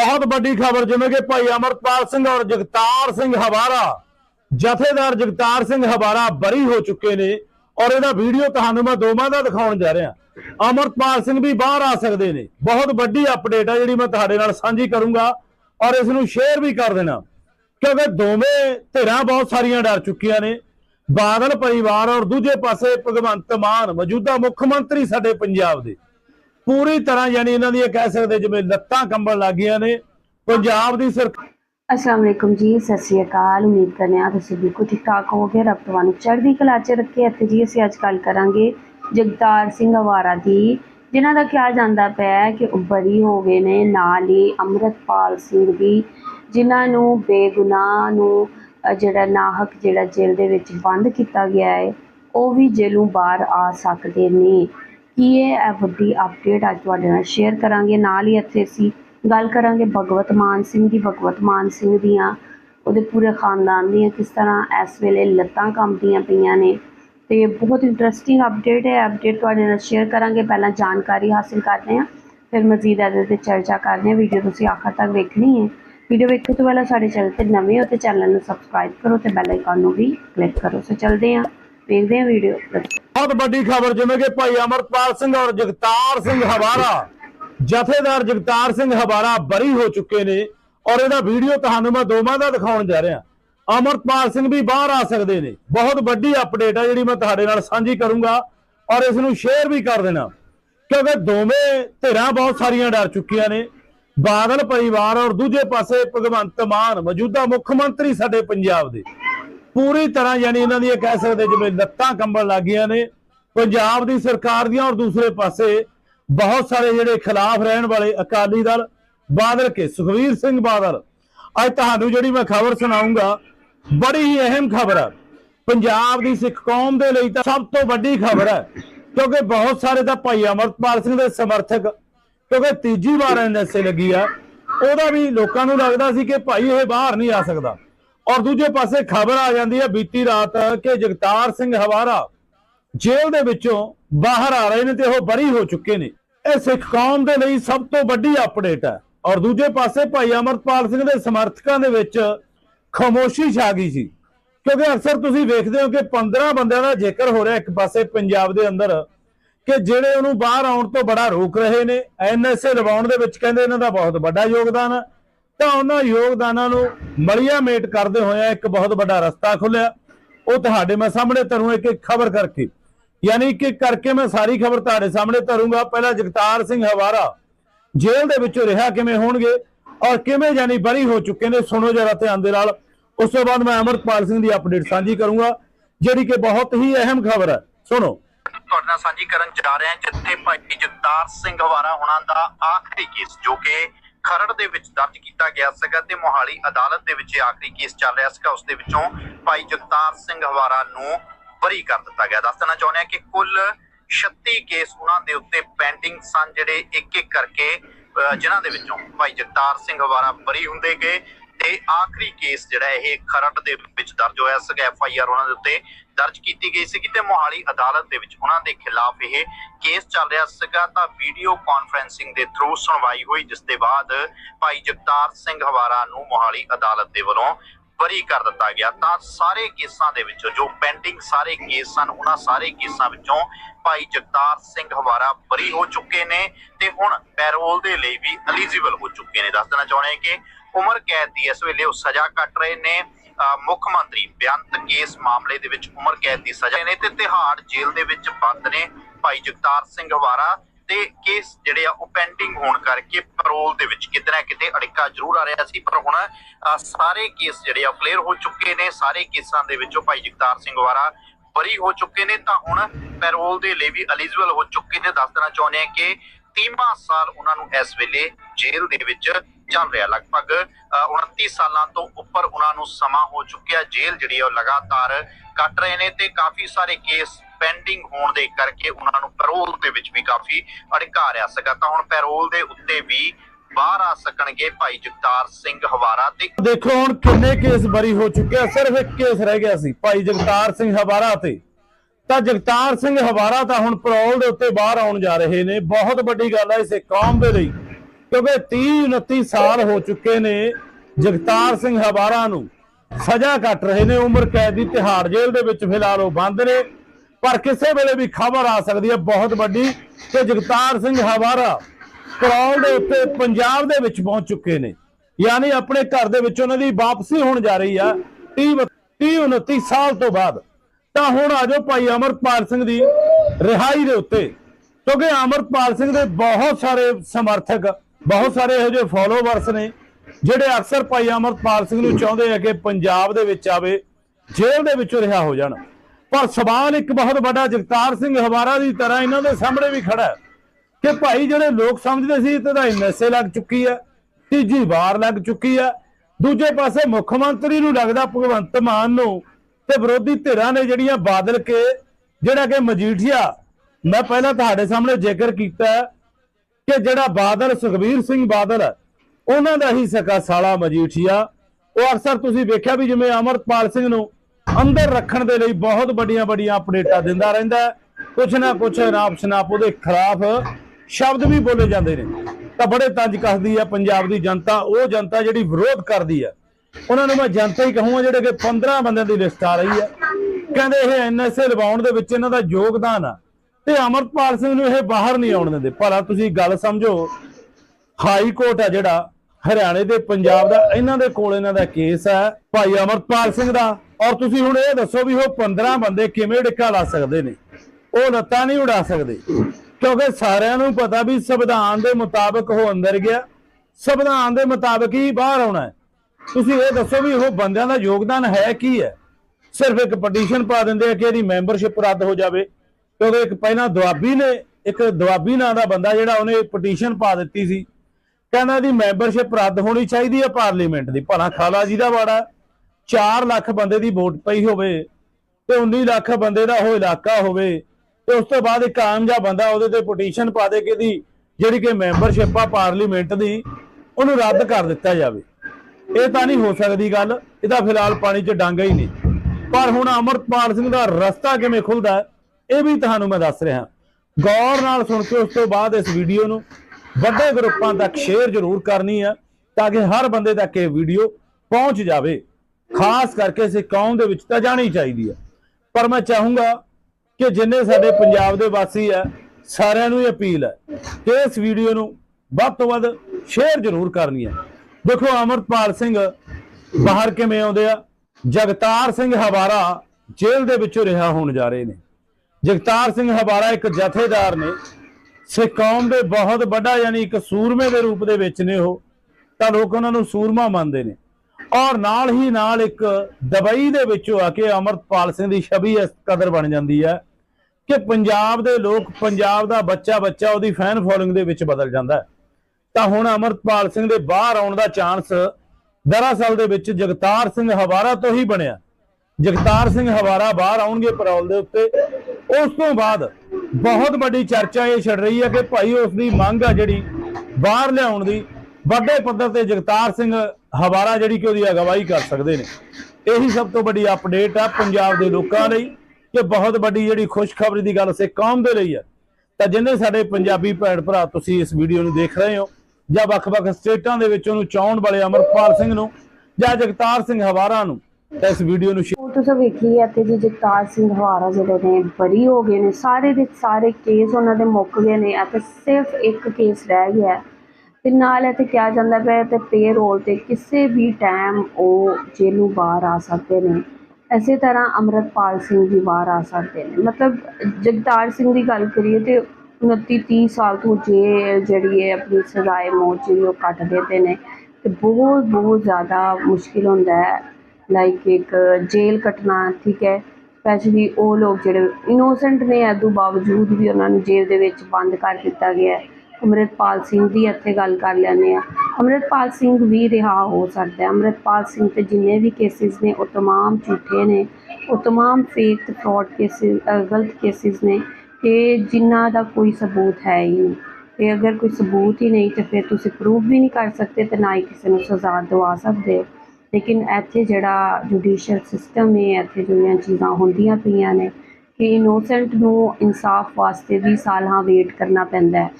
ਬਹੁਤ ਵੱਡੀ ਖਬਰ, ਜਿਵੇਂ ਕਿ ਭਾਈ ਅਮਰਪਾਲ ਸਿੰਘ ਔਰ ਜਗਤਾਰ ਸਿੰਘ ਹਵਾਰਾ, ਜਥੇਦਾਰ ਜਗਤਾਰ ਸਿੰਘ ਹਵਾਰਾ ਬਰੀ ਹੋ ਚੁੱਕੇ ਨੇ ਔਰ ਇਹਦਾ ਵੀਡੀਓ ਤੁਹਾਨੂੰ ਮੈਂ ਦੋਵਾਂ ਦਾ ਦਿਖਾਉਣ ਜਾ ਰਿਹਾ। ਅਮਰਪਾਲ ਸਿੰਘ ਵੀ ਬਾਹਰ ਆ ਸਕਦੇ ਨੇ। ਬਹੁਤ ਵੱਡੀ ਅਪਡੇਟ ਆ ਜਿਹੜੀ ਮੈਂ ਤੁਹਾਡੇ ਨਾਲ ਸਾਂਝੀ ਕਰੂੰਗਾ ਔਰ ਇਸ ਨੂੰ ਸ਼ੇਅਰ ਵੀ ਕਰ ਦੇਣਾ। ਕਿਉਂਕਿ ਦੋਵੇਂ ਧਿਰਾਂ ਬਹੁਤ ਸਾਰੀਆਂ ਡਰ ਚੁੱਕੀਆਂ ਨੇ। ਬਾਦਲ ਪਰਿਵਾਰ ਔਰ ਦੂਜੇ ਪਾਸੇ ਭਗਵੰਤ ਮਾਨ, ਮੌਜੂਦਾ ਮੁੱਖ ਮੰਤਰੀ ਸਾਡੇ ਪੰਜਾਬ ਦੇ। ਪੂਰੀ ਤਰ੍ਹਾਂ ਯਾਨੀ ਇਹਨਾਂ ਦੀ ਕਹਿ ਸਕਦੇ ਜਿਵੇਂ ਲੱਤਾਂ ਕੰਬਣ ਲੱਗੀਆਂ ਨੇ। ਪੰਜਾਬ ਦੀ ਸਰਕਾਰ ਅਸਲਾਮ ਵਾਲੇਕੁਮ ਜੀ, ਸਤਿ ਸ਼੍ਰੀ ਅਕਾਲ। ਉਮੀਦ ਕਰਨੇ ਆ ਤੁਸੀਂ ਬਿਲਕੁਲ ਠੀਕ ਠਾਕ ਹੋਵੋਗੇ। ਰੱਬ ਤੁਹਾਨੂੰ ਚੜ੍ਹਦੀ ਕਲਾ 'ਚ ਰੱਖੇ। ਅਤੇ ਜੀ, ਅਸੀਂ ਅੱਜ ਗੱਲ ਕਰਾਂਗੇ ਜਗਤਾਰ ਸਿੰਘ ਹਵਾਰਾ ਦੀ, ਜਿਨ੍ਹਾਂ ਦਾ ਕਿਹਾ ਜਾਂਦਾ ਪਿਆ ਕਿ ਬਰੀ ਹੋ ਗਏ ਨੇ। ਨਾਲ ਹੀ ਅੰਮ੍ਰਿਤਪਾਲ ਸਿੰਘ ਵੀ, ਜਿਨ੍ਹਾਂ ਨੂੰ ਬੇਗੁਨਾਹ ਨੂੰ ਜਿਹੜਾ ਨਾਹਕ ਜਿਹੜਾ ਜੇਲ੍ਹ ਦੇ ਵਿੱਚ ਬੰਦ ਕੀਤਾ ਗਿਆ ਹੈ, ਉਹ ਵੀ ਜੇਲ੍ਹੋਂ ਬਾਹਰ ਆ ਸਕਦੇ ਨੇ। ਕੀ ਹੈ? ਇਹ ਵੱਡੀ ਅਪਡੇਟ ਅੱਜ ਤੁਹਾਡੇ ਨਾਲ ਸ਼ੇਅਰ ਕਰਾਂਗੇ। ਨਾਲ ਹੀ ਇੱਥੇ ਅਸੀਂ ਗੱਲ ਕਰਾਂਗੇ ਭਗਵਤ ਮਾਨ ਸਿੰਘ ਦੀ, ਭਗਵਤ ਮਾਨ ਸਿੰਘ ਦੀਆਂ, ਉਹਦੇ ਪੂਰੇ ਖਾਨਦਾਨ ਦੀਆਂ, ਕਿਸ ਤਰ੍ਹਾਂ ਇਸ ਵੇਲੇ ਲੱਤਾਂ ਕੰਬਦੀਆਂ ਪਈਆਂ ਨੇ। ਤੇ ਬਹੁਤ ਇੰਟਰਸਟਿੰਗ ਅਪਡੇਟ ਹੈ। ਅਪਡੇਟ ਤੁਹਾਡੇ ਨਾਲ ਸ਼ੇਅਰ ਕਰਾਂਗੇ। ਪਹਿਲਾਂ ਜਾਣਕਾਰੀ ਹਾਸਿਲ ਕਰਦੇ ਹਾਂ, ਫਿਰ ਮਜ਼ੀਦ ਇਹਦੇ ਤੇ ਚਰਚਾ ਕਰਦੇ ਹਾਂ। ਵੀਡੀਓ ਤੁਸੀਂ ਆਖਰ ਤੱਕ ਵੇਖਣੀ ਹੈ। ਵੀਡੀਓ ਵੇਖਣ ਤੋਂ ਪਹਿਲਾਂ ਸਾਡੇ ਚੈਨਲ ਤੇ ਨਵੇਂ ਹੋ ਤੇ ਚੈਨਲ ਨੂੰ ਸਬਸਕ੍ਰਾਈਬ ਕਰੋ ਤੇ ਬੈਲ ਆਈਕਨ ਨੂੰ ਵੀ ਕਲਿੱਕ ਕਰੋ। ਸੋ ਚੱਲਦੇ ਹਾਂ, ਵੇਖਦੇ ਹਾਂ ਵੀਡੀਓ ਬਹੁਤ ਵੱਡੀ ਖਬਰ, ਜਿਵੇਂ ਕਿ ਭਾਈ ਅਮਰਪਾਲ ਸਿੰਘ ਔਰ ਜਗਤਾਰ ਸਿੰਘ ਹਵਾਰਾ, ਜਥੇਦਾਰ ਜਗਤਾਰ ਸਿੰਘ ਹਵਾਰਾ ਬਰੀ ਹੋ ਚੁੱਕੇ ਨੇ ਔਰ ਇਹਦਾ ਵੀਡੀਓ ਤੁਹਾਨੂੰ ਮੈਂ ਦੋਵਾਂ ਦਾ ਦਿਖਾਉਣ ਜਾ ਰਿਹਾ। ਅਮਰਪਾਲ ਸਿੰਘ ਵੀ ਬਾਹਰ ਆ ਸਕਦੇ ਨੇ। ਬਹੁਤ ਵੱਡੀ ਅਪਡੇਟ ਹੈ ਜਿਹੜੀ ਮੈਂ ਤੁਹਾਡੇ ਨਾਲ ਸਾਂਝੀ ਕਰੂੰਗਾ ਔਰ ਇਸ ਨੂੰ ਸ਼ੇਅਰ ਵੀ ਕਰ ਦੇਣਾ। ਕਿਉਂਕਿ ਦੋਵੇਂ ਧਿਰਾਂ ਬਹੁਤ ਸਾਰੀਆਂ ਡਰ ਚੁੱਕੀਆਂ ਨੇ। ਬਾਦਲ ਪਰਿਵਾਰ ਔਰ ਦੂਜੇ ਪਾਸੇ ਭਗਵੰਤ ਮਾਨ ਮੌਜੂਦਾ ਮੁੱਖ ਮੰਤਰੀ ਸਾਡੇ ਪੰਜਾਬ ਦੇ। ਪੂਰੀ ਤਰ੍ਹਾਂ ਯਾਨੀ ਇਹਨਾਂ ਦੀਆਂ ਕਹਿ ਸਕਦੇ ਜਿਵੇਂ ਲੱਤਾਂ ਕੰਬਣ ਲੱਗੀਆਂ ਨੇ, ਪੰਜਾਬ ਦੀ ਸਰਕਾਰ ਦੀਆਂ ਔਰ ਦੂਸਰੇ ਪਾਸੇ ਬਹੁਤ ਸਾਰੇ ਜਿਹੜੇ ਖਿਲਾਫ ਰਹਿਣ ਵਾਲੇ ਅਕਾਲੀ ਦਲ, ਬਾਦਲ ਕੇ ਸੁਖਵੀਰ ਸਿੰਘ ਬਾਦਲ। ਅੱਜ ਤੁਹਾਨੂੰ ਜਿਹੜੀ ਮੈਂ ਖਬਰ ਸੁਣਾਉਂਗਾ, ਬੜੀ ਹੀ ਅਹਿਮ ਖਬਰ ਹੈ ਪੰਜਾਬ ਦੀ ਸਿੱਖ ਕੌਮ ਦੇ ਲਈ ਤਾਂ ਸਭ ਤੋਂ ਵੱਡੀ ਖਬਰ ਹੈ ਕਿਉਂਕਿ ਬਹੁਤ ਸਾਰੇ ਤਾਂ ਭਾਈ ਅਮਰਪਾਲ ਸਿੰਘ ਦੇ ਸਮਰਥਕ, ਕਿਉਂਕਿ ਤੀਜੀ ਵਾਰ ਐਨਐਸਏ ਲੱਗੀ ਆ। ਉਹਦਾ ਵੀ ਲੋਕਾਂ ਨੂੰ ਲੱਗਦਾ ਸੀ ਕਿ ਭਾਈ ਇਹ ਬਾਹਰ ਨਹੀਂ ਆ ਸਕਦਾ। ਔਰ ਦੂਜੇ ਪਾਸੇ ਖਬਰ ਆ ਜਾਂਦੀ ਹੈ ਬੀਤੀ ਰਾਤ ਕਿ ਜਗਤਾਰ ਸਿੰਘ ਹਵਾਰਾ ਜੇਲ੍ਹ ਦੇ ਵਿੱਚੋਂ ਬਾਹਰ ਆ ਰਹੇ ਨੇ ਤੇ ਉਹ ਬਰੀ ਹੋ ਚੁੱਕੇ ਨੇ। ਇਹ ਸਿੱਖ ਕੌਮ ਦੇ ਲਈ ਸਭ ਤੋਂ ਵੱਡੀ ਅਪਡੇਟ ਹੈ। ਔਰ ਦੂਜੇ ਪਾਸੇ ਭਾਈ ਅਮਰਪਾਲ ਸਿੰਘ ਦੇ ਸਮਰਥਕਾਂ ਦੇ ਵਿੱਚ ਖਾਮੋਸ਼ੀ ਛਾ ਗਈ ਸੀ। ਕਿਉਂਕਿ ਅਕਸਰ ਤੁਸੀਂ ਵੇਖਦੇ ਹੋ ਕਿ 15 ਬੰਦਿਆਂ ਦਾ ਜ਼ਿਕਰ ਹੋ ਰਿਹਾ ਇੱਕ ਪਾਸੇ ਪੰਜਾਬ ਦੇ ਅੰਦਰ ਕਿ ਜਿਹੜੇ ਉਹਨੂੰ ਬਾਹਰ ਆਉਣ ਤੋਂ ਬੜਾ ਰੋਕ ਰਹੇ ਨੇ। ਐਨਐਸਏ ਲਵਾਉਣ ਦੇ ਵਿੱਚ ਕਹਿੰਦੇ ਇਹਨਾਂ ਦਾ ਬਹੁਤ ਵੱਡਾ ਯੋਗਦਾਨ ਹੈ। ਤਾਂ ਉਹਨਾਂ ਯੋਗਦਾਨਾਂ ਨੂੰ ਮਲੀਆ ਮੇਟ ਕਰਦੇ ਹੋਇਆ ਇੱਕ ਬਹੁਤ ਵੱਡਾ ਰਸਤਾ ਖੁੱਲਿਆ ਉਹ ਤੁਹਾਡੇ ਮੈਂ ਸਾਹਮਣੇ ਧਰੂ ਇੱਕ ਇੱਕ ਖਬਰ ਕਰਕੇ। ਯਾਨੀ ਕਿ ਕਰਕੇ ਮੈਂ ਸਾਰੀ ਖਬਰ ਤੁਹਾਡੇ ਸਾਹਮਣੇ ਧਰੂੰਗਾ। ਪਹਿਲਾਂ ਜਗਤਾਰ ਸਿੰਘ ਹਵਾਰਾ ਜੇਲ੍ਹ ਦੇ ਵਿੱਚੋਂ ਰਿਹਾ ਕਿਵੇਂ ਹੋਣਗੇ ਔਰ ਕਿਵੇਂ ਯਾਨੀ ਬਰੀ ਹੋ ਚੁੱਕੇ ਨੇ, ਸੁਣੋ ਜਰਾ ਧਿਆਨ ਦੇ ਨਾਲ। ਉਸ ਤੋਂ ਬਾਅਦ ਮੈਂ ਅਮਰਪਾਲ ਸਿੰਘ ਦੀ ਅਪਡੇਟ ਸਾਂਝੀ ਕਰੂੰਗਾ, ਜਿਹੜੀ ਕਿ ਬਹੁਤ ਹੀ ਅਹਿਮ ਖਬਰ ਹੈ। ਸੁਣੋ। ਤੁਹਾਡੇ ਨਾਲ ਸਾਂਝੀ ਕਰਨ ਜਾ ਰਹੇ ਹਾਂ ਜਿੱਥੇ ਭਾਈ ਜਗਤਾਰ ਸਿੰਘ ਹਵਾਰਾ ਹੁਣਾਂ ਦਾ ਆਖਰੀ ਕੇਸ ਜੋ ਕਿ ਖਰੜ ਦੇ ਵਿੱਚ ਦਰਜ ਕੀਤਾ ਗਿਆ ਸੀਗਾ ਤੇ ਮੋਹਾਲੀ ਅਦਾਲਤ ਦੇ ਵਿੱਚ ਆਖਰੀ ਕੇਸ ਚੱਲ ਰਿਹਾ ਸੀਗਾ। ਉਸ ਦੇ ਵਿੱਚੋਂ ਭਾਈ ਜਗਤਾਰ ਸਿੰਘ ਹਵਾਰਾ ਨੂੰ ਬਰੀ ਕਰ ਦਿੱਤਾ ਗਿਆ। ਦੱਸ ਦੇਣਾ ਚਾਹੁੰਦੇ ਹਾਂ ਕਿ ਕੁੱਲ 36 ਕੇਸ ਉਹਨਾਂ ਦੇ ਉੱਤੇ ਪੈਂਡਿੰਗ ਸਨ ਜਿਹੜੇ ਇੱਕ ਇੱਕ ਕਰਕੇ ਅਹ, ਜਿਨ੍ਹਾਂ ਦੇ ਵਿੱਚੋਂ ਭਾਈ ਜਗਤਾਰ ਸਿੰਘ ਹਵਾਰਾ ਬਰੀ ਹੁੰਦੇ ਗਏ। ਤੇ ਆਖਰੀ ਕੇਸ ਜਿਹੜਾ ਇਹ ਖਰੜ ਦੇ ਵਿੱਚ ਦਰਜ ਹੋਇਆ ਸੀਗਾ ਐਫ ਆਈ ਆਰ ਉਹਨਾਂ ਦੇ ਉੱਤੇ ਦਰਜ ਕੀਤੀ ਗਈ ਸੀ ਤੇ ਮੋਹਾਲੀ ਅਦਾਲਤ ਦੇ ਵਿੱਚ ਉਹਨਾਂ ਦੇ ਖਿਲਾਫ ਇਹ ਕੇਸ ਚੱਲ ਰਿਹਾ ਸੀਗਾ। ਤਾਂ ਵੀਡੀਓ ਕਾਨਫਰੈਂਸਿੰਗ ਦੇ ਥਰੂ ਸੁਣਵਾਈ ਹੋਈ, ਜਿਸ ਦੇ ਬਾਅਦ ਭਾਈ ਜਗਤਾਰ ਸਿੰਘ ਹਵਾਰਾ ਨੂੰ ਮੋਹਾਲੀ ਅਦਾਲਤ ਦੇ ਵੱਲੋਂ ਬਰੀ ਕਰ ਦਿੱਤਾ ਗਿਆ। ਤਾਂ ਸਾਰੇ ਕੇਸਾਂ ਦੇ ਵਿੱਚੋਂ, ਜੋ ਪੈਂਡਿੰਗ ਸਾਰੇ ਕੇਸ ਸਨ ਉਹਨਾਂ ਸਾਰੇ ਕੇਸਾਂ ਵਿੱਚੋਂ ਭਾਈ ਜਗਤਾਰ ਸਿੰਘ ਹਵਾਰਾ ਬਰੀ ਹੋ ਚੁੱਕੇ ਨੇ ਤੇ ਹੁਣ ਪੈਰੋਲ ਦੇ ਲਈ ਵੀ ਐਲੀਜੀਬਲ ਹੋ ਚੁੱਕੇ ਨੇ। ਦੱਸ ਦੇਣਾ ਚਾਹੁੰਦੇ ਹਾਂ ਕਿ ਉਮਰ ਕੈਦ ਦੀ ਇਸ ਵੇਲੇ ਉਹ ਸਜ਼ਾ ਕੱਟ ਰਹੇ ਨੇ। ਮੁੱਖ ਮੰਤਰੀ ਬੇਅੰਤ ਕੇਸ ਮਾਮਲੇ ਦੇ ਵਿੱਚ ਉਮਰ ਕੈਦ ਦੀ ਸਜ਼ਾ ਨੇ ਤੇ ਤਿਹਾੜ ਜੇਲ੍ਹ ਦੇ ਵਿੱਚ ਬੰਦ ਨੇ ਭਾਈ ਜਗਤਾਰ ਸਿੰਘ ਹਵਾਰਾ ਤੇ ਕੇਸ ਜਿਹੜੇ ਆ ਉਹ ਪੈਂਡਿੰਗ ਹੋਣ ਕਰਕੇ ਪੈਰੋਲ ਦੇ ਵਿੱਚ ਕਿਤੇ ਨਾ ਕਿਤੇ ਅੜਿੱਕਾ ਜ਼ਰੂਰ ਆ ਰਿਹਾ ਸੀ, ਪਰ ਹੁਣ ਸਾਰੇ ਕੇਸ ਜਿਹੜੇ ਆ ਕਲੀਅਰ ਹੋ ਚੁੱਕੇ ਨੇ। ਸਾਰੇ ਕੇਸਾਂ ਦੇ ਵਿੱਚੋਂ ਭਾਈ ਜਗਤਾਰ ਸਿੰਘ ਵਾਰਾ ਬਰੀ ਹੋ ਚੁੱਕੇ ਨੇ। ਤਾਂ ਹੁਣ ਪੈਰੋਲ ਦੇ ਲਈ ਵੀ ਐਲੀਜੀਬਲ ਹੋ ਚੁੱਕੇ ਨੇ। ਦੱਸ ਦੇਣਾ ਚਾਹੁੰਦੇ ਆ ਕਿ 30ਵਾਂ ਸਾਲ ਉਹਨਾਂ ਨੂੰ ਇਸ ਵੇਲੇ ਜੇਲ੍ਹ ਦੇ ਵਿੱਚ ਚੱਲ ਰਿਹਾ। ਲਗਭਗ 29 ਸਾਲਾਂ ਤੋਂ ਉੱਪਰ ਉਹਨਾਂ ਨੂੰ ਸਮਾਂ ਹੋ ਚੁੱਕਿਆ ਜੇਲ੍ਹ ਜਿਹੜੀ ਉਹ ਲਗਾਤਾਰ ਕੱਟ ਰਹੇ ਨੇ ਤੇ ਕਾਫੀ ਸਾਰੇ ਕੇਸ ਪੈਂਡਿੰਗ ਹੋਣ ਦੇ ਕਰਕੇ ਉਹਨਾਂ ਨੂੰ ਪੈਰੋਲ ਦੇ ਵਿੱਚ ਵੀ ਕਾਫੀ ਅੜਿਕਾ ਰਿਹਾ ਸੀਗਾ। ਤਾਂ ਹੁਣ ਪੈਰੋਲ ਦੇ ਉੱਤੇ ਵੀ ਬਾਹਰ ਆ ਸਕਣਗੇ ਭਾਈ ਜਗਤਾਰ ਸਿੰਘ ਹਵਾਰਾ ਤੇ ਦੇਖੋ ਹੁਣ ਕਿੰਨੇ ਕੇਸ ਬਰੀ ਹੋ ਚੁੱਕਿਆ ਸਿਰਫ ਇੱਕ ਕੇਸ ਰਹਿ ਗਿਆ ਸੀ ਭਾਈ ਜਗਤਾਰ ਸਿੰਘ ਹਵਾਰਾ ਤੇ। ਤਾਂ ਜਗਤਾਰ ਸਿੰਘ ਹਵਾਰਾ ਤਾਂ ਹੁਣ ਪੈਰੋਲ ਦੇ ਉੱਤੇ ਬਾਹਰ ਆਉਣ ਜਾ ਰਹੇ ਨੇ। ਬਹੁਤ ਵੱਡੀ ਗੱਲ ਹੈ ਇਸੇ ਕੌਮ ਦੇ ਲਈ। ਕਿਉਂਕਿ 30 29 ਸਾਲ ਹੋ ਚੁੱਕੇ ਨੇ ਜਗਤਾਰ ਸਿੰਘ ਹਵਾਰਾ ਨੂੰ। ਸਜ਼ਾ ਕੱਟ ਰਹੇ ਨੇ, ਉਮਰ ਕੈਦ ਦੀ ਤਿਹਾੜ ਜੇਲ੍ਹ ਦੇ ਵਿੱਚ ਫਿਲਹਾਲ ਉਹ ਬੰਦ ਨੇ। ਪਰ ਕਿਸੇ ਵੇਲੇ ਵੀ ਖਬਰ ਆ ਸਕਦੀ ਹੈ, ਬਹੁਤ ਵੱਡੀ, ਕਿ ਜਗਤਾਰ ਸਿੰਘ ਹਵਾਰਾ ਕਰੌਲ ਦੇ ਉੱਤੇ ਪੰਜਾਬ ਦੇ ਵਿੱਚ ਪਹੁੰਚ ਚੁੱਕੇ ਨੇ। ਯਾਨੀ ਆਪਣੇ ਘਰ ਦੇ ਵਿੱਚ ਉਹਨਾਂ ਦੀ ਵਾਪਸੀ ਹੋਣ ਜਾ ਰਹੀ ਆ 30 30 29 ਸਾਲ ਤੋਂ ਬਾਅਦ। ਤਾਂ ਹੁਣ ਆਜੋ ਭਾਈ ਅਮਰਪਾਲ ਸਿੰਘ ਦੀ ਰਿਹਾਈ ਦੇ ਉੱਤੇ। ਕਿਉਂਕਿ ਅਮਰਪਾਲ ਸਿੰਘ ਦੇ ਬਹੁਤ ਸਾਰੇ ਸਮਰਥਕ ਬਹੁਤ ਸਾਰੇ ਇਹੋ ਜਿਹੇ ਫਾਲੋਵਰਸ ਨੇ, ਜਿਹੜੇ ਅਕਸਰ ਭਾਈ ਅਮਰਪਾਲ ਸਿੰਘ ਨੂੰ ਚਾਹੁੰਦੇ ਆ ਕਿ ਪੰਜਾਬ ਦੇ ਵਿੱਚ ਆਵੇ, ਜੇਲ੍ਹ ਦੇ ਵਿੱਚੋਂ ਰਿਹਾ ਹੋ ਜਾਣ। ਪਰ ਸਵਾਲ ਇੱਕ ਬਹੁਤ ਵੱਡਾ, ਜਗਤਾਰ ਸਿੰਘ ਹਵਾਰਾ ਦੀ ਤਰ੍ਹਾਂ ਇਹਨਾਂ ਦੇ ਸਾਹਮਣੇ ਵੀ ਖੜਾ ਹੈ ਕਿ ਭਾਈ ਜਿਹੜੇ ਲੋਕ ਸਮਝਦੇ ਸੀ, ਤੇ ਤਾਂ ਨਸ਼ੇ ਲੱਗ ਚੁੱਕੀ ਹੈ, ਤੀਜੀ ਵਾਰ ਲੱਗ ਚੁੱਕੀ ਹੈ। ਦੂਜੇ ਪਾਸੇ ਮੁੱਖ ਮੰਤਰੀ ਨੂੰ ਲੱਗਦਾ ਭਗਵੰਤ ਮਾਨ ਨੂੰ ਤੇ ਵਿਰੋਧੀ ਧਿਰਾਂ ਨੇ ਜਿਹੜੀਆਂ ਬਾਦਲ ਕੇ, ਜਿਹੜਾ ਕਿ ਮਜੀਠੀਆ, ਮੈਂ ਪਹਿਲਾਂ ਤੁਹਾਡੇ ਸਾਹਮਣੇ ਜ਼ਿਕਰ ਕੀਤਾ ਕਿ ਜਿਹੜਾ ਬਾਦਲ, ਸੁਖਬੀਰ ਸਿੰਘ ਬਾਦਲ, ਉਹਨਾਂ ਦਾ ਹੀ ਸਕਾ ਸਾਲਾ ਮਜੀਠੀਆ। ਉਹ ਅਕਸਰ ਤੁਸੀਂ ਵੇਖਿਆ ਵੀ ਜਿਵੇਂ ਅਮਰਪਾਲ ਸਿੰਘ ਨੂੰ ਅੰਦਰ ਰੱਖਣ ਦੇ ਲਈ ਬਹੁਤ ਵੱਡੀਆਂ ਵੱਡੀਆਂ ਅਪਡੇਟਾਂ ਦਿੰਦਾ ਰਹਿੰਦਾ ਕੁਛ ਨਾ ਕੁਛ ਨਾਪ ਸ਼ਨਾਪ ਉਹਦੇ ਖਿਲਾਫ ਸ਼ਬਦ ਵੀ ਬੋਲੇ ਜਾਂਦੇ ਨੇ। ਤਾਂ ਬੜੇ ਤੰਜ ਕੱਸਦੀ ਆ ਪੰਜਾਬ ਦੀ ਜਨਤਾ। ਉਹ ਜਨਤਾ ਜਿਹੜੀ ਵਿਰੋਧ ਕਰਦੀ ਹੈ। ਉਹਨਾਂ ਨੂੰ ਮੈਂ ਜਨਤਾ ਹੀ ਕਹੂੰਗਾ ਜਿਹੜੇ ਕਿ 15 ਬੰਦਿਆਂ ਦੀ ਲਿਸਟ ਆ ਰਹੀ ਹੈ। ਕਹਿੰਦੇ ਇਹ ਐਨਐਸਏ ਲਵਾਉਣ ਦੇ ਵਿੱਚ ਇਹਨਾਂ ਦਾ ਯੋਗਦਾਨ ਆ। ਤੇ ਅਮਰਪਾਲ ਸਿੰਘ ਨੂੰ ਇਹ ਬਾਹਰ ਨਹੀਂ ਆਉਣ ਦਿੰਦੇ। ਭਲਾ ਤੁਸੀਂ ਗੱਲ ਸਮਝੋ, ਹਾਈ ਕੋਰਟ ਆ ਜਿਹੜਾ, ਹਰਿਆਣੇ ਦੇ, ਪੰਜਾਬ ਦਾ, ਇਹਨਾਂ ਦੇ ਕੋਲ ਇਹਨਾਂ ਦਾ ਕੇਸ ਹੈ ਭਾਈ ਅਮਰਪਾਲ ਸਿੰਘ ਦਾ। ਔਰ ਤੁਸੀਂ ਹੁਣ ਇਹ ਦੱਸੋ ਵੀ ਉਹ 15 ਬੰਦੇ ਕਿਵੇਂ ਡਿੱਕਾ ਲਾ ਸਕਦੇ ਨੇ? ਉਹ ਲੱਤਾਂ ਨਹੀਂ ਉਡਾ ਸਕਦੇ। ਕਿਉਂਕਿ ਸਾਰਿਆਂ ਨੂੰ ਪਤਾ ਵੀ ਸੰਵਿਧਾਨ ਦੇ ਮੁਤਾਬਕ ਉਹ ਅੰਦਰ ਗਿਆ। ਸੰਵਿਧਾਨ ਦੇ ਮੁਤਾਬਕ ਹੀ ਬਾਹਰ ਆਉਣਾ ਹੈ। ਤੁਸੀਂ ਇਹ ਦੱਸੋ ਵੀ ਉਹ ਬੰਦਿਆਂ ਦਾ ਯੋਗਦਾਨ ਹੈ ਕੀ ਹੈ? ਸਿਰਫ ਇੱਕ ਪਟੀਸ਼ਨ ਪਾ ਦਿੰਦੇ ਆ ਕਿ ਇਹਦੀ ਮੈਂਬਰਸ਼ਿਪ ਰੱਦ ਹੋ ਜਾਵੇ। ਕਿਉਂਕਿ ਇੱਕ ਪਹਿਲਾਂ ਦੁਆਬੀ ਨੇ ਇੱਕ ਦੁਆਬੀ ਨਾਂ ਦਾ ਬੰਦਾ ਜਿਹੜਾ ਉਹਨੇ ਪਟੀਸ਼ਨ ਪਾ ਦਿੱਤੀ ਸੀ। ਕਹਿੰਦਾ ਇਹਦੀ ਮੈਂਬਰਸ਼ਿਪ ਰੱਦ ਹੋਣੀ ਚਾਹੀਦੀ ਹੈ ਪਾਰਲੀਮੈਂਟ ਦੀ। ਭਲਾ ਖਾਲਾ ਜੀ ਦਾ ਵਾੜਾ 4 ਲੱਖ ਬੰਦੇ ਦੀ ਵੋਟ ਪਈ ਹੋਵੇ ਤੇ 19 ਲੱਖ ਬੰਦੇ ਦਾ ਉਹ ਇਲਾਕਾ ਹੋਵੇ ਤੇ ਉਸ ਤੋਂ ਬਾਅਦ ਇੱਕ ਆਮ ਜਿਹਾ ਬੰਦਾ ਉਹਦੇ ਤੇ ਪਟੀਸ਼ਨ ਪਾ ਦੇ ਕਿ ਇਹਦੀ ਜਿਹੜੀ ਕਿ ਮੈਂਬਰਸ਼ਿਪ ਆ ਪਾਰਲੀਮੈਂਟ ਦੀ ਉਹਨੂੰ ਰੱਦ ਕਰ ਦਿੱਤਾ ਜਾਵੇ। ਇਹ ਤਾਂ ਨਹੀਂ ਹੋ ਸਕਦੀ ਗੱਲ। ਇਹਦਾ ਫਿਲਹਾਲ ਪਾਣੀ 'ਚ ਡਾਂਗਾ ਹੀ ਨਹੀਂ। ਪਰ ਹੁਣ ਅਮਰਪਾਲ ਸਿੰਘ ਦਾ ਰਸਤਾ ਕਿਵੇਂ ਖੁੱਲਦਾ ਹੈ, ਇਹ ਵੀ ਤੁਹਾਨੂੰ ਮੈਂ ਦੱਸ ਰਿਹਾ। ਗੌਰ ਨਾਲ ਸੁਣ ਕੇ ਉਸ ਤੋਂ ਬਾਅਦ ਇਸ ਵੀਡੀਓ ਨੂੰ ਵੱਡੇ ਗਰੁੱਪਾਂ ਤੱਕ ਸ਼ੇਅਰ ਜ਼ਰੂਰ ਕਰਨੀ ਹੈ ਤਾਂ ਕਿ ਹਰ ਬੰਦੇ ਤੱਕ ਇਹ ਵੀਡੀਓ ਪਹੁੰਚ ਜਾਵੇ। ਖਾਸ ਕਰਕੇ ਇਸ ਕੌਮ ਦੇ ਵਿੱਚ ਤਾਂ ਜਾਣੀ ਚਾਹੀਦੀ ਹੈ ਪਰ ਮੈਂ ਚਾਹੂੰਗਾ ਕਿ ਜਿੰਨੇ ਸਾਡੇ ਪੰਜਾਬ ਦੇ ਵਾਸੀ ਆ, ਸਾਰਿਆਂ ਨੂੰ ਇਹ ਅਪੀਲ ਹੈ ਕਿ ਇਸ ਵੀਡੀਓ ਨੂੰ ਵੱਧ ਤੋਂ ਵੱਧ ਸ਼ੇਅਰ ਜ਼ਰੂਰ ਕਰਨੀ ਹੈ ਦੇਖੋ, ਅਮਰਪਾਲ ਸਿੰਘ ਬਾਹਰ ਕਿਵੇਂ ਆਉਂਦੇ ਆ? ਜਗਤਾਰ ਸਿੰਘ ਹਵਾਰਾ ਜੇਲ੍ਹ ਦੇ ਵਿੱਚੋਂ ਰਿਹਾ ਹੋਣ ਜਾ ਰਹੇ ਨੇ। ਜਗਤਾਰ ਸਿੰਘ ਹਵਾਰਾ ਇੱਕ ਜਥੇਦਾਰ ਨੇ। ਸਿੱਖ ਕੌਮ ਦੇ ਬਹੁਤ ਵੱਡਾ ਯਾਨੀ ਇੱਕ ਸੂਰਮੇ ਦੇ ਰੂਪ ਦੇ ਵਿੱਚ ਨੇ ਉਹ। ਤਾਂ ਲੋਕ ਉਹਨਾਂ ਨੂੰ ਸੂਰਮਾ ਮੰਨਦੇ ਨੇ। ਔਰ ਨਾਲ ਹੀ ਨਾਲ ਇੱਕ ਦਬਈ ਦੇ ਵਿੱਚੋਂ ਆ ਕੇ ਅਮਰਪਾਲ ਸਿੰਘ ਦੀ ਛਵੀ ਇਸ ਕਦਰ ਬਣ ਜਾਂਦੀ ਹੈ ਕਿ ਪੰਜਾਬ ਦੇ ਲੋਕ, ਪੰਜਾਬ ਦਾ ਬੱਚਾ ਬੱਚਾ ਉਹਦੀ ਫੈਨ ਫੋਲੋਇੰਗ ਦੇ ਵਿੱਚ ਬਦਲ ਜਾਂਦਾ ਤਾਂ ਹੁਣ ਅਮਰਪਾਲ ਸਿੰਘ ਦੇ ਬਾਹਰ ਆਉਣ ਦਾ ਚਾਂਸ ਦਰਅਸਲ ਦੇ ਵਿੱਚ ਜਗਤਾਰ ਸਿੰਘ ਹਵਾਰਾ ਤੋਂ ਹੀ ਬਣਿਆ। ਜਗਤਾਰ ਸਿੰਘ ਹਵਾਰਾ ਬਾਹਰ ਆਉਣਗੇ ਪਰੌਲ ਦੇ ਉੱਤੇ। ਉਸ ਤੋਂ ਬਾਅਦ ਬਹੁਤ ਵੱਡੀ ਚਰਚਾ ਇਹ ਛੜ ਰਹੀ ਹੈ ਕਿ ਭਾਈ ਉਸ ਦੀ ਮੰਗ ਆ ਜਿਹੜੀ ਬਾਹਰ ਲਿਆਉਣ ਦੀ। ਵੱਡੇ ਪੱਧਰ ਤੇ ਜਗਤਾਰ ਸਿੰਘ ਹਵਾਰਾ ਜਿਹੜੀ ਕਿ ਉਹਦੀ ਅਗਵਾਈ ਕਰ ਸਕਦੇ ਨੇ। ਇਹੀ ਸਭ ਤੋਂ ਵੱਡੀ ਅਪਡੇਟ ਆ ਪੰਜਾਬ ਦੇ ਲੋਕਾਂ ਲਈ ਕਿ ਬਹੁਤ ਵੱਡੀ ਜਿਹੜੀ ਖੁਸ਼ਖਬਰੀ ਦੀ ਗੱਲ ਸੇ ਕੌਮ ਦੇ ਲਈ ਹੈ ਤਾਂ ਜਿੰਨੇ ਸਾਡੇ ਪੰਜਾਬੀ ਭੈਣ ਭਰਾ ਤੁਸੀਂ ਇਸ ਵੀਡੀਓ ਨੂੰ ਦੇਖ ਰਹੇ ਹੋ ਜਾਂ ਵੱਖ-ਵੱਖ ਸਟੇਟਾਂ ਦੇ ਵਿੱਚ ਉਹਨੂੰ ਚਾਹਣ ਵਾਲੇ ਅਮਰਪਾਲ ਸਿੰਘ ਨੂੰ ਜਾਂ ਜਗਤਾਰ ਸਿੰਘ ਹਵਾਰਾ ਨੂੰ ਤਾਂ ਇਸ ਵੀਡੀਓ ਨੂੰ ਤੁਸੀਂ ਵੇਖੀ ਹੈ ਤੇ ਜੀ ਜਗਤਾਰ ਸਿੰਘ ਹਵਾਰਾ ਜਿਹੜੇ ਨੇ ਬਰੀ ਹੋ ਗਏ ਨੇ। ਸਾਰੇ ਦੇ ਸਾਰੇ ਕੇਸ ਉਹਨਾਂ ਦੇ ਮੁੱਕ ਗਏ ਨੇ। ਅਤੇ ਸਿਰਫ ਇੱਕ ਕੇਸ ਰਹਿ ਗਿਆ। ਹੈ। ਤੇ ਨਾਲ ਇੱਥੇ ਕਿਹਾ ਜਾਂਦਾ ਪਿਆ ਤੇ ਪੇ ਰੋਲ ਤੇ ਕਿਸੇ ਵੀ ਟਾਈਮ ਉਹ ਜੇਲ੍ਹੋਂ ਬਾਹਰ ਆ ਸਕਦੇ ਨੇ। ਇਸੇ ਤਰ੍ਹਾਂ ਅਮਰਤਪਾਲ ਸਿੰਘ ਵੀ ਬਾਹਰ ਆ ਸਕਦੇ ਨੇ। ਮਤਲਬ ਜਗਤਾਰ ਸਿੰਘ ਦੀ ਗੱਲ ਕਰੀਏ ਤੇ 29 30 ਸਾਲ ਤੋਂ ਜੇ ਜਿਹੜੀ ਹੈ ਆਪਣੀ ਸਜ਼ਾਏ ਮੌਤ ਜਿਹੜੀ ਉਹ ਕੱਟਦੇ ਪਏ ਨੇ। ਤੇ ਬਹੁਤ ਬਹੁਤ ਜ਼ਿਆਦਾ ਮੁਸ਼ਕਿਲ ਹੁੰਦਾ ਹੈ। ਲਾਈਕ ਇੱਕ ਜੇਲ੍ਹ ਕੱਟਣਾ ਠੀਕ ਹੈ ਸਪੈਸ਼ਲੀ ਉਹ ਲੋਕ ਜਿਹੜੇ ਇਨੋਸੈਂਟ ਨੇ ਅਦੂ ਬਾਵਜੂਦ ਵੀ ਉਹਨਾਂ ਨੂੰ ਜੇਲ੍ਹ ਦੇ ਵਿੱਚ ਬੰਦ ਕਰ ਦਿੱਤਾ ਗਿਆ ਹੈ ਅੰਮ੍ਰਿਤਪਾਲ ਸਿੰਘ ਦੀ ਇੱਥੇ ਗੱਲ ਕਰ ਲੈਂਦੇ ਆ ਅੰਮ੍ਰਿਤਪਾਲ ਸਿੰਘ ਵੀ ਰਿਹਾ ਹੋ ਸਕਦਾ ਹੈ ਅੰਮ੍ਰਿਤਪਾਲ ਸਿੰਘ ਤੇ ਜਿੰਨੇ ਵੀ ਕੇਸਿਸ ਨੇ ਉਹ तमाम ਝੂਠੇ ਨੇ ਉਹ तमाम ਫੇਕ ਤੇ ਫਰਾਡ ਕੇਸਿਸ ਗਲਤ ਕੇਸਿਸ ਨੇ ਕਿ ਜਿਨ੍ਹਾਂ ਦਾ ਕੋਈ ਸਬੂਤ ਹੈ ਹੀ ਨਹੀਂ ਤੇ ਅਗਰ ਕੋਈ ਸਬੂਤ ਹੀ ਨਹੀਂ ਤੇ ਫਿਰ ਤੁਸੀਂ ਪ੍ਰੂਫ ਵੀ ਨਹੀਂ ਕਰ ਸਕਦੇ ਤੇ ਨਾ ਹੀ ਕਿਸੇ ਨੂੰ ਸਜ਼ਾ ਦਵਾ ਸਕਦੇ ਹੋ ਲੇਕਿਨ ਇੱਥੇ ਜਿਹੜਾ ਜੁਡੀਸ਼ੀਅਲ ਸਿਸਟਮ ਹੈ, ਇੱਥੇ ਜਿਹੜੀਆਂ ਚੀਜ਼ਾਂ ਹੁੰਦੀਆਂ ਪਈਆਂ ਨੇ ਕਿ ਇਨੋਸੈਂਟ ਨੂੰ ਇਨਸਾਫ ਵਾਸਤੇ ਵੀ ਸਾਲਾਂ ਵੇਟ ਕਰਨਾ ਪੈਂਦਾ ਹੈ।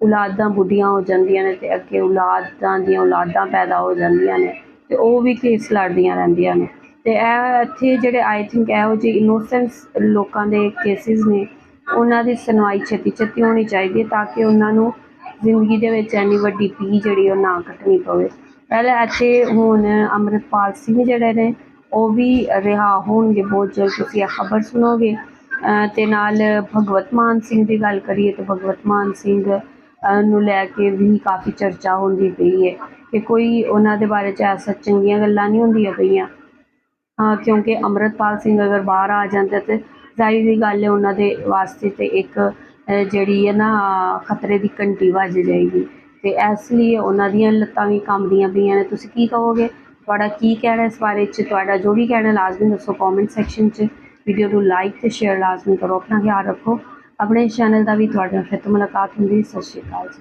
ਔਲਾਦਾਂ ਬੁੱਢੀਆਂ ਹੋ ਜਾਂਦੀਆਂ ਨੇ ਤੇ ਅੱਗੇ ਔਲਾਦਾਂ ਦੀਆਂ ਔਲਾਦਾਂ ਪੈਦਾ ਹੋ ਜਾਂਦੀਆਂ ਨੇ ਤੇ ਉਹ ਵੀ ਕੇਸ ਲੜਦੀਆਂ ਰਹਿੰਦੀਆਂ ਨੇ। ਤੇ ਇਹ ਇੱਥੇ ਜਿਹੜੇ ਆਈ ਥਿੰਕ ਇਹੋ ਜਿਹੇ ਇਨੋਸੈਂਸ ਲੋਕਾਂ ਦੇ ਕੇਸਿਸ ਨੇ, ਉਹਨਾਂ ਦੀ ਸੁਣਵਾਈ ਛੇਤੀ ਛੇਤੀ ਹੋਣੀ ਚਾਹੀਦੀ ਹੈ ਤਾਂ ਕਿ ਉਹਨਾਂ ਨੂੰ ਜ਼ਿੰਦਗੀ ਦੇ ਵਿੱਚ ਇੰਨੀ ਵੱਡੀ ਪੀ ਜਿਹੜੀ ਉਹ ਨਾ ਕੱਟਣੀ ਪਵੇ। ਪਹਿਲਾਂ ਇੱਥੇ ਹੁਣ ਅੰਮ੍ਰਿਤਪਾਲ ਸਿੰਘ ਜਿਹੜੇ ਨੇ, ਉਹ ਵੀ ਰਿਹਾ ਹੋਣਗੇ ਬਹੁਤ ਜਲਦ, ਤੁਸੀਂ ਇਹ ਖਬਰ ਸੁਣੋਗੇ। ਅਹ ਤੇ ਨਾਲ ਭਗਵਤ ਮਾਨ ਸਿੰਘ ਦੀ ਗੱਲ ਕਰੀਏ ਤਾਂ ਭਗਵਤ ਮਾਨ ਸਿੰਘ ਨੂੰ ਲੈ ਕੇ ਵੀ ਕਾਫੀ ਚਰਚਾ ਹੁੰਦੀ ਪਈ ਹੈ ਕਿ ਕੋਈ ਉਹਨਾਂ ਦੇ ਬਾਰੇ ਚ ਐਸਾ ਚੰਗੀਆਂ ਗੱਲਾਂ ਨਹੀਂ ਹੁੰਦੀਆਂ ਪਈਆਂ। ਹਾਂ, ਕਿਉਂਕਿ ਅੰਮ੍ਰਿਤਪਾਲ ਸਿੰਘ ਅਗਰ ਬਾਹਰ ਆ ਜਾਂਦਾ ਤੇ ਜ਼ਾਹਿਰ ਦੀ ਗੱਲ ਹੈ ਉਹਨਾਂ ਦੇ ਵਾਸਤੇ ਤੇ ਇੱਕ ਜਿਹੜੀ ਹੈ ਨਾ, ਖਤਰੇ ਦੀ ਘੰਟੀ ਵੱਜ ਜਾਏਗੀ। ਤੇ ਇਸ ਲਈ ਉਹਨਾਂ ਦੀਆਂ ਲੱਤਾਂ ਵੀ ਕੰਬਦੀਆਂ ਪਈਆਂ ਨੇ। ਤੁਸੀਂ ਕੀ ਕਹੋਗੇ? ਤੁਹਾਡਾ ਕੀ ਕਹਿਣਾ ਇਸ ਬਾਰੇ ਚ? ਤੁਹਾਡਾ ਜੋ ਵੀ ਕਹਿਣਾ ਲਾਜ਼ਮੀ ਦੱਸੋ ਕਮੈਂਟ ਸੈਕਸ਼ਨ 'ਚ। ਵੀਡੀਓ ਨੂੰ ਲਾਈਕ ਤੇ ਸ਼ੇਅਰ ਲਾਜ਼ਮੀ ਕਰੋ। ਆਪਣਾ ਖਿਆਲ ਰੱਖੋ। ਆਪਣੇ ਚੈਨਲ ਦਾ ਵੀ ਤੁਹਾਡੇ ਨਾਲ ਫਿਰ ਤੋਂ ਮੁਲਾਕਾਤ ਹੁੰਦੀ। ਸਤਿ ਸ਼੍ਰੀ ਅਕਾਲ ਜੀ।